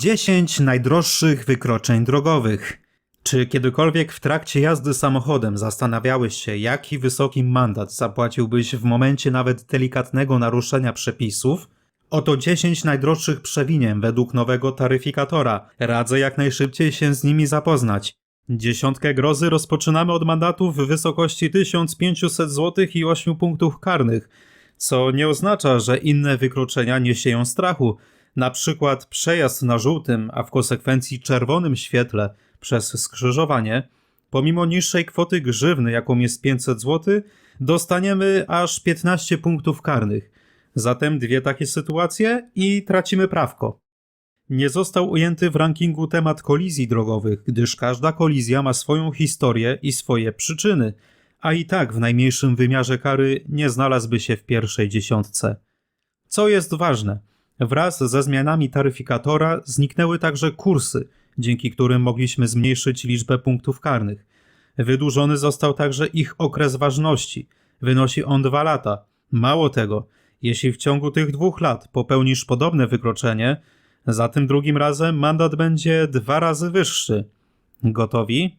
10 najdroższych wykroczeń drogowych. Czy kiedykolwiek w trakcie jazdy samochodem zastanawiałeś się, jaki wysoki mandat zapłaciłbyś w momencie nawet delikatnego naruszenia przepisów? Oto 10 najdroższych przewinien według nowego taryfikatora. Radzę jak najszybciej się z nimi zapoznać. Dziesiątkę grozy rozpoczynamy od mandatów w wysokości 1500 zł i 8 punktów karnych, co nie oznacza, że inne wykroczenia nie sieją strachu. Na przykład przejazd na żółtym, a w konsekwencji czerwonym świetle przez skrzyżowanie, pomimo niższej kwoty grzywny, jaką jest 500 zł, dostaniemy aż 15 punktów karnych. Zatem dwie takie sytuacje i tracimy prawko. Nie został ujęty w rankingu temat kolizji drogowych, gdyż każda kolizja ma swoją historię i swoje przyczyny, a i tak w najmniejszym wymiarze kary nie znalazłby się w pierwszej dziesiątce. Co jest ważne, wraz ze zmianami taryfikatora zniknęły także kursy, dzięki którym mogliśmy zmniejszyć liczbę punktów karnych. Wydłużony został także ich okres ważności. Wynosi on dwa lata. Mało tego, jeśli w ciągu tych dwóch lat popełnisz podobne wykroczenie, za tym drugim razem mandat będzie dwa razy wyższy. Gotowi?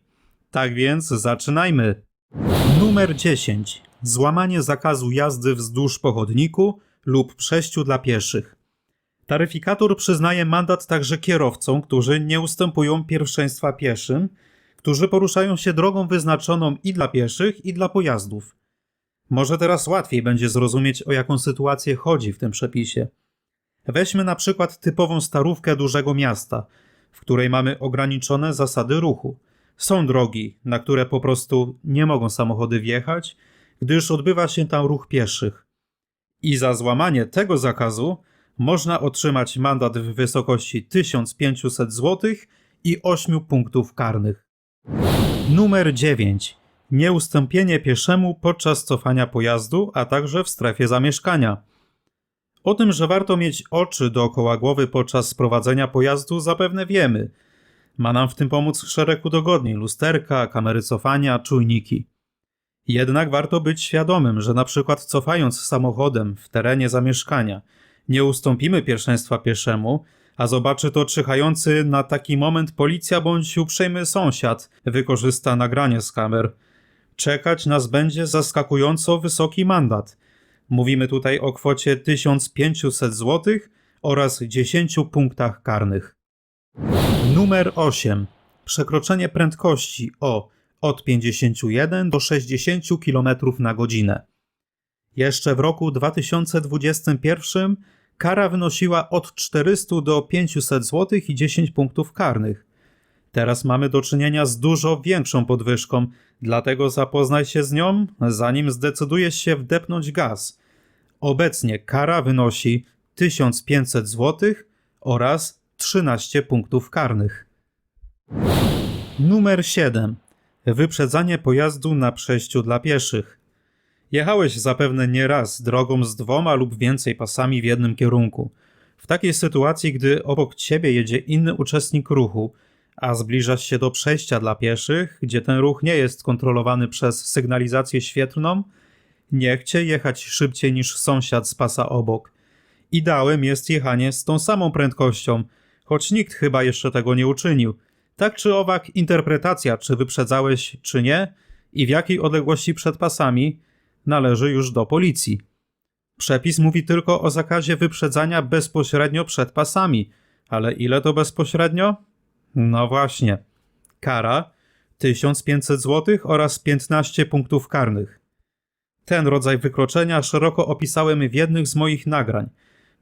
Tak więc zaczynajmy. Numer 10. Złamanie zakazu jazdy wzdłuż pochodniku lub przejściu dla pieszych. Taryfikator przyznaje mandat także kierowcom, którzy nie ustępują pierwszeństwa pieszym, którzy poruszają się drogą wyznaczoną i dla pieszych, i dla pojazdów. Może teraz łatwiej będzie zrozumieć, o jaką sytuację chodzi w tym przepisie. Weźmy na przykład typową starówkę dużego miasta, w której mamy ograniczone zasady ruchu. Są drogi, na które po prostu nie mogą samochody wjechać, gdyż odbywa się tam ruch pieszych. I za złamanie tego zakazu można otrzymać mandat w wysokości 1500 zł i 8 punktów karnych. Numer 9. Nieustąpienie pieszemu podczas cofania pojazdu, a także w strefie zamieszkania. O tym, że warto mieć oczy dookoła głowy podczas prowadzenia pojazdu, zapewne wiemy. Ma nam w tym pomóc szereg udogodnień: lusterka, kamery cofania, czujniki. Jednak warto być świadomym, że na przykład cofając samochodem w terenie zamieszkania, nie ustąpimy pierwszeństwa pieszemu, a zobaczy to czyhający na taki moment policja bądź uprzejmy sąsiad wykorzysta nagranie z kamer. Czekać nas będzie zaskakująco wysoki mandat. Mówimy tutaj o kwocie 1500 zł oraz 10 punktach karnych. Numer 8. Przekroczenie prędkości o od 51 do 60 km na godzinę. Jeszcze w roku 2021 kara wynosiła od 400 do 500 zł i 10 punktów karnych. Teraz mamy do czynienia z dużo większą podwyżką, dlatego zapoznaj się z nią, zanim zdecydujesz się wdepnąć gaz. Obecnie kara wynosi 1500 zł oraz 13 punktów karnych. Numer 7. Wyprzedzanie pojazdu na przejściu dla pieszych. Jechałeś zapewne nieraz drogą z dwoma lub więcej pasami w jednym kierunku. W takiej sytuacji, gdy obok ciebie jedzie inny uczestnik ruchu, a zbliżasz się do przejścia dla pieszych, gdzie ten ruch nie jest kontrolowany przez sygnalizację świetlną, nie chcie jechać szybciej niż sąsiad z pasa obok. Ideałem jest jechanie z tą samą prędkością, choć nikt chyba jeszcze tego nie uczynił. Tak czy owak, interpretacja, czy wyprzedzałeś, czy nie, i w jakiej odległości przed pasami, należy już do policji. Przepis mówi tylko o zakazie wyprzedzania bezpośrednio przed pasami, ale ile to bezpośrednio? No właśnie. Kara 1500 zł oraz 15 punktów karnych. Ten rodzaj wykroczenia szeroko opisałem w jednych z moich nagrań,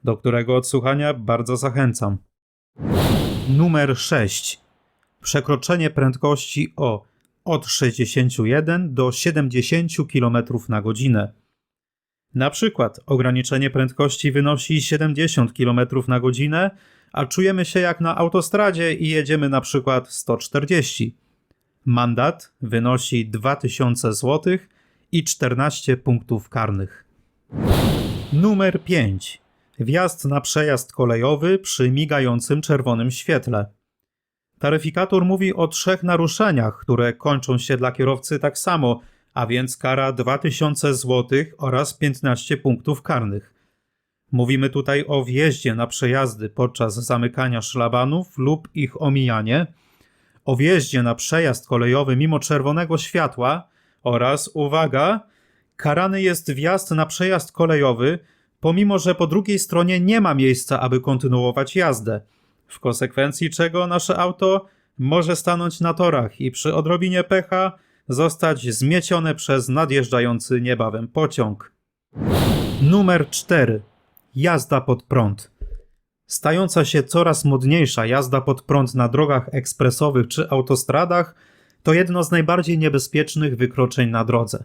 do którego odsłuchania bardzo zachęcam. Numer 6. Przekroczenie prędkości o od 61 do 70 km na godzinę. Na przykład ograniczenie prędkości wynosi 70 km na godzinę, a czujemy się jak na autostradzie i jedziemy na przykład 140. Mandat wynosi 2000 zł i 14 punktów karnych. Numer 5. Wjazd na przejazd kolejowy przy migającym czerwonym świetle. Taryfikator mówi o trzech naruszeniach, które kończą się dla kierowcy tak samo, a więc kara 2000 zł oraz 15 punktów karnych. Mówimy tutaj o wjeździe na przejazdy podczas zamykania szlabanów lub ich omijanie, o wjeździe na przejazd kolejowy mimo czerwonego światła oraz, uwaga, karany jest wjazd na przejazd kolejowy, pomimo że po drugiej stronie nie ma miejsca, aby kontynuować jazdę, w konsekwencji czego nasze auto może stanąć na torach i przy odrobinie pecha zostać zmiecione przez nadjeżdżający niebawem pociąg. Numer 4. Jazda pod prąd. Stająca się coraz modniejsza jazda pod prąd na drogach ekspresowych czy autostradach to jedno z najbardziej niebezpiecznych wykroczeń na drodze.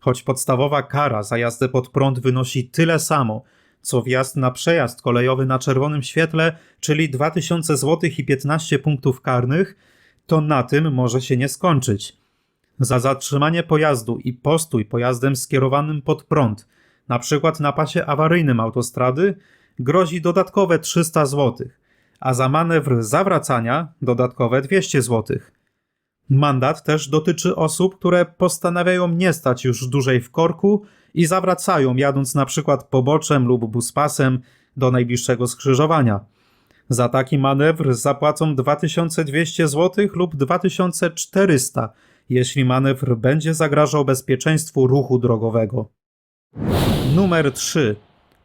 Choć podstawowa kara za jazdę pod prąd wynosi tyle samo, co wjazd na przejazd kolejowy na czerwonym świetle, czyli 2000 zł i 15 punktów karnych, to na tym może się nie skończyć. Za zatrzymanie pojazdu i postój pojazdem skierowanym pod prąd, na przykład na pasie awaryjnym autostrady, grozi dodatkowe 300 zł, a za manewr zawracania dodatkowe 200 zł. Mandat też dotyczy osób, które postanawiają nie stać już dłużej w korku i zawracają, jadąc na przykład poboczem lub buspasem do najbliższego skrzyżowania. Za taki manewr zapłacą 2200 zł lub 2400, jeśli manewr będzie zagrażał bezpieczeństwu ruchu drogowego. Numer 3.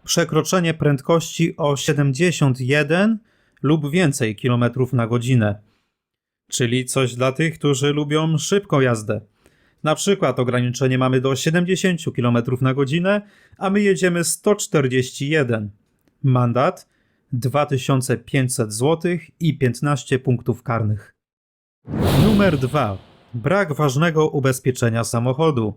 Przekroczenie prędkości o 71 lub więcej kilometrów na godzinę. Czyli coś dla tych, którzy lubią szybką jazdę. Na przykład ograniczenie mamy do 70 km na godzinę, a my jedziemy 141. Mandat 2500 zł i 15 punktów karnych. Numer 2. Brak ważnego ubezpieczenia samochodu.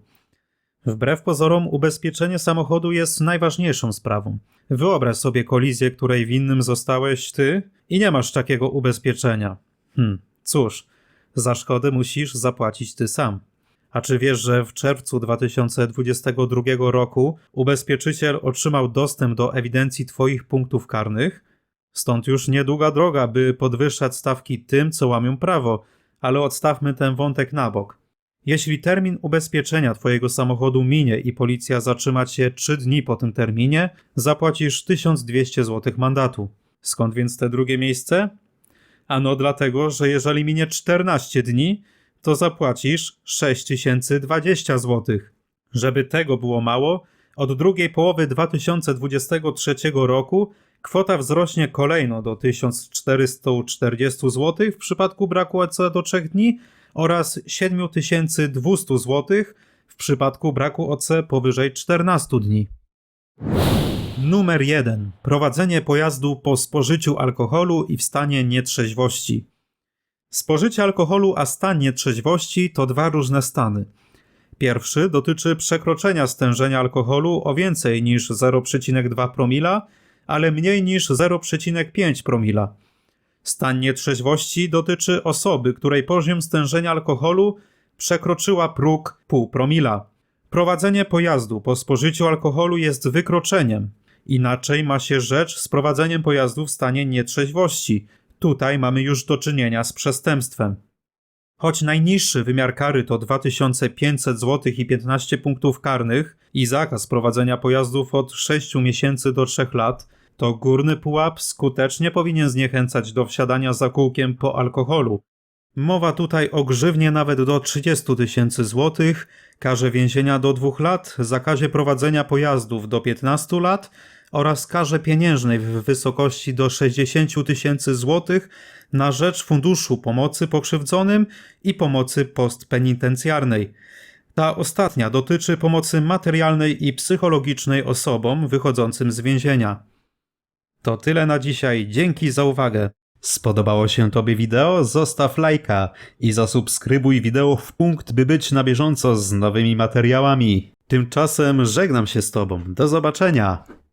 Wbrew pozorom, ubezpieczenie samochodu jest najważniejszą sprawą. Wyobraź sobie kolizję, której winnym zostałeś ty i nie masz takiego ubezpieczenia. Hm, cóż, za szkodę musisz zapłacić ty sam. A czy wiesz, że w czerwcu 2022 roku ubezpieczyciel otrzymał dostęp do ewidencji Twoich punktów karnych? Stąd już niedługa droga, by podwyższać stawki tym, co łamią prawo, ale odstawmy ten wątek na bok. Jeśli termin ubezpieczenia Twojego samochodu minie i policja zatrzyma Cię 3 dni po tym terminie, zapłacisz 1200 zł mandatu. Skąd więc te drugie miejsce? Ano dlatego, że jeżeli minie 14 dni, to zapłacisz 6020 zł. Żeby tego było mało, od drugiej połowy 2023 roku kwota wzrośnie kolejno do 1440 zł w przypadku braku EC do 3 dni oraz 7200 zł w przypadku braku OC powyżej 14 dni. Numer 1. Prowadzenie pojazdu po spożyciu alkoholu i w stanie nietrzeźwości. Spożycie alkoholu a stan nietrzeźwości to dwa różne stany. Pierwszy dotyczy przekroczenia stężenia alkoholu o więcej niż 0,2 promila, ale mniej niż 0,5 promila. Stan nietrzeźwości dotyczy osoby, której poziom stężenia alkoholu przekroczyła próg pół promila. Prowadzenie pojazdu po spożyciu alkoholu jest wykroczeniem. Inaczej ma się rzecz z prowadzeniem pojazdu w stanie nietrzeźwości. Tutaj mamy już do czynienia z przestępstwem. Choć najniższy wymiar kary to 2500 zł i 15 punktów karnych i zakaz prowadzenia pojazdów od 6 miesięcy do 3 lat, to górny pułap skutecznie powinien zniechęcać do wsiadania za kółkiem po alkoholu. Mowa tutaj o grzywnie nawet do 30 tysięcy złotych, karze więzienia do 2 lat, zakazie prowadzenia pojazdów do 15 lat oraz karze pieniężnej w wysokości do 60 tysięcy złotych na rzecz Funduszu Pomocy Pokrzywdzonym i Pomocy Postpenitencjarnej. Ta ostatnia dotyczy pomocy materialnej i psychologicznej osobom wychodzącym z więzienia. To tyle na dzisiaj, dzięki za uwagę. Spodobało się Tobie wideo? Zostaw lajka i zasubskrybuj wideo w punkt, by być na bieżąco z nowymi materiałami. Tymczasem żegnam się z Tobą. Do zobaczenia!